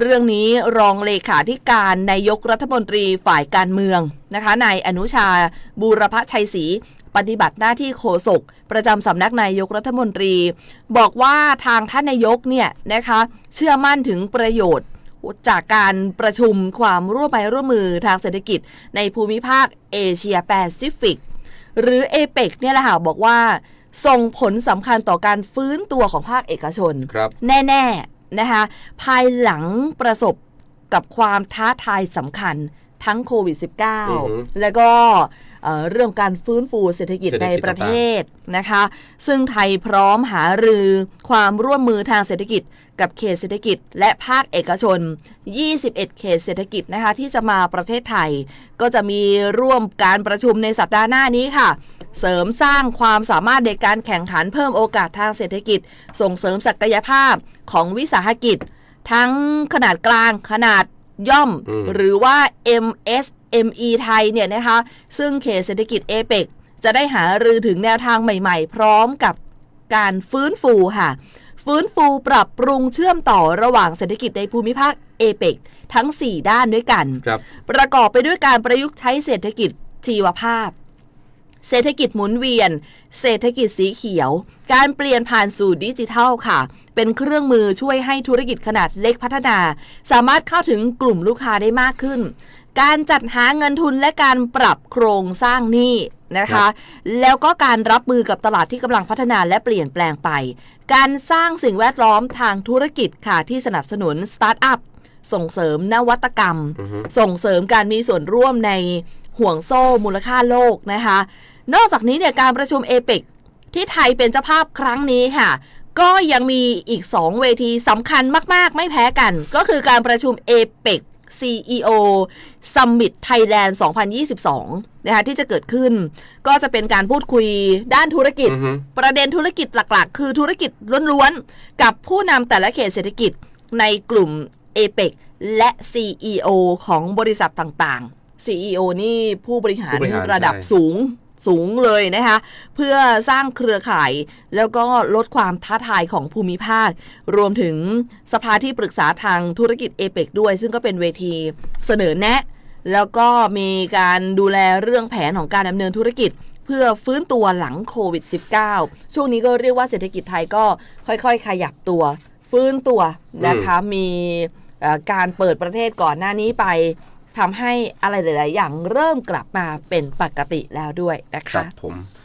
เรื่องนี้รองเลขาธิการนายกรัฐมนตรีฝ่ายการเมืองนะคะนายอนุชาบูรพชัยศรีปฏิบัติหน้าที่โฆษกประจำสำนักนายกรัฐมนตรี บอกว่าทางท่านนายกเนี่ยนะคะเชื่อมั่นถึงประโยชน์จากการประชุมความร่วมไมืร่วมมือทางเศรษฐกิจในภูมิภาคเอเชียแปซิฟิก หรือเอเปกเนี่ยแหละค่ะบอกว่า ส่งผลสำคัญต่อการฟื้นตัวของภาคเอกชนครับแน่ ๆ นะคะภายหลังประสบกับความท้าทายสำคัญทั้งโควิดอือฮึ -19 แล้วก็เอ่อเรื่องการฟื้นฟูเศรษฐกิจเศรษฐในกิจประเทศนะคะ ซึ่งไทยพร้อมหารือความร่วมมือทางเศรษฐกิจ กับเขตเศรษฐกิจ และภาคเอกชน 21 เขตเศรษฐกิจนะคะที่จะมาประเทศไทย ก็จะมีร่วมการประชุมในสัปดาห์หน้านี้ค่ะ เสริมสร้างความสามารถในการแข่งขันเพิ่มโอกาสทางเศรษฐกิจ ส่งเสริมศักยภาพของวิสาหกิจ ทั้งขนาดกลางขนาดย่อมอืมหรือว่า MSME ไทยเนี่ยนะคะซึ่งเขตเศรษฐกิจเอเปกจะได้หารือถึงแนวทางใหม่ๆ พร้อมกับการฟื้นฟูค่ะ ฟื้นฟูปรับปรุงเชื่อมต่อระหว่างเศรษฐกิจในภูมิภาคเอเปกทั้ง 4 ด้านด้วยกันครับประกอบไปด้วยการประยุกต์ใช้เศรษฐกิจชีวภาพ เศรษฐกิจหมุนเวียน เศรษฐกิจสีเขียว การเปลี่ยนผ่านสู่ดิจิทัลค่ะ เป็นเครื่องมือช่วยให้ธุรกิจขนาดเล็กพัฒนา สามารถเข้าถึงกลุ่มลูกค้าได้มากขึ้น การจัดหาเงินทุนและการปรับโครงสร้างหนี้นะครัคะบแล้วก็การรับมือกับตลาดที่กำลังพัฒนาและเปลี่ยนแปลงไป การสร้างสิ่งแวดล้อมทางธุรกิจค่ะที่สนับสนุนสตาร์ทอัพส่งเสริมนวัตกรรมอือฮึส่งเสริมการมีส่วนร่วมในห่วงโซ่มูลค่าโลกนะคะ นอกจากนี้เนี่ยการประชุมเอเปกที่ไทยเป็นเจ้าภาพครั้งนี้ค่ะ ก็ยังมีอีก 2 เวทีสำคัญมาก ๆ ไม่แพ้กัน ก็คือการประชุมเอเปก CEO Summit Thailand 2022 นะคะที่จะเกิดขึ้น ก็จะเป็นการพูดคุยด้านธุรกิจอือฮึประเด็นธุรกิจหลัก ๆ คือธุรกิจล้วนๆ กับผู้นำแต่ละเขตเศรษฐกิจในกลุ่ม a p e c และ CEO ของบริษัทต่างๆ CEO นี่ผู้บริหารผู้บริหารระดับใช่สูง สูงเลยนะคะ เพื่อสร้างเครือข่าย แล้วก็ลดความท้าทายของภูมิภาค รวมถึงสภาที่ปรึกษาทางธุรกิจเอเปกด้วย ซึ่งก็เป็นเวทีเสนอแนะ แล้วก็มีการดูแลเรื่องแผนของการดำเนินธุรกิจ เพื่อฟื้นตัวหลังโควิด -19 ช่วงนี้ก็เรียกว่าเศรษฐกิจไทยก็ค่อยๆ ขยับตัว ฟื้นตัวนะคะมีการเปิดประเทศก่อนหน้านี้ไป ทำให้อะไรหลาย ๆ อย่างเริ่มกลับมาเป็นปกติแล้วด้วยนะครัคะบผม